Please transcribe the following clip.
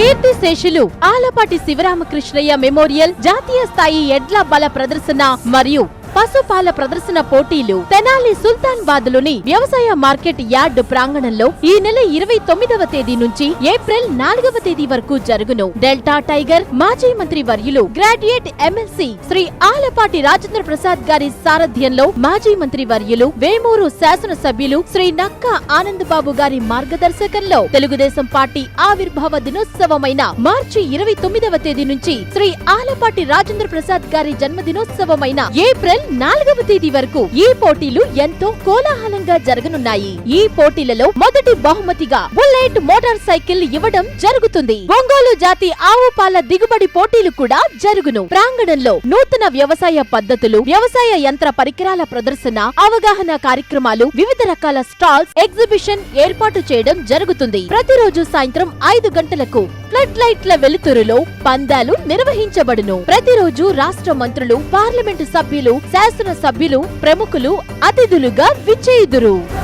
కీర్తి శేషులు ఆలపాటి శివరామకృష్ణయ్య మెమోరియల్ జాతీయ స్థాయి ఎడ్ల బల ప్రదర్శన మరియు పశుపాల ప్రదర్శన పోటీలు. తెనాలి సుల్తాన్ బాద్లోని వ్యవసాయ మార్కెట్ యార్డ్ ప్రాంగణంలో ఈ నెల ఇరవై తొమ్మిదవ తేదీ నుంచి ఏప్రిల్ నాలుగవ తేదీ వరకు జరుగును. డెల్టా టైగర్ మాజీ మంత్రి వర్యులు గ్రాడ్యుయేట్ ఎమ్మెల్సీ శ్రీ ఆలపాటి రాజేంద్ర ప్రసాద్ గారి సారథ్యంలో మాజీ మంత్రి వర్యులు వేమూరు శాసన సభ్యులు శ్రీ నక్కా ఆనంద్ బాబు గారి మార్గదర్శకంలో తెలుగుదేశం పార్టీ ఆవిర్భావ జన్మదినోత్సవమైన మార్చి ఇరవై తొమ్మిదవ తేదీ నుంచి శ్రీ ఆలపాటి రాజేంద్ర ప్రసాద్ గారి జన్మదినోత్సవమైన ఏప్రిల్ నాలుగవ తేదీ వరకు ఈ పోటీలు ఎంతో కోలాహలంగా జరగనున్నాయి. ఈ పోటీలలో మొదటి బహుమతిగా బుల్లెట్ మోటార్ సైకిల్ ఇవ్వడం జరుగుతుంది. ఒంగోలు జాతి ఆవు పాల దిగుబడి పోటీలు కూడా జరుగును. ప్రాంగణంలో నూతన వ్యవసాయ పద్ధతులు వ్యవసాయ యంత్ర పరికరాల ప్రదర్శన అవగాహన కార్యక్రమాలు వివిధ రకాల స్టాల్స్ ఎగ్జిబిషన్ ఏర్పాటు చేయడం జరుగుతుంది. ప్రతిరోజు సాయంత్రం ఐదు గంటలకు ఫ్లడ్ లైట్ల వెలుతురులో పందాలు నిర్వహించబడును. ప్రతిరోజు రాష్ట్ర మంత్రులు పార్లమెంటు సభ్యులు శాసన సభ్యులు ప్రముఖులు అతిథులుగా విచ్చేయుదురు.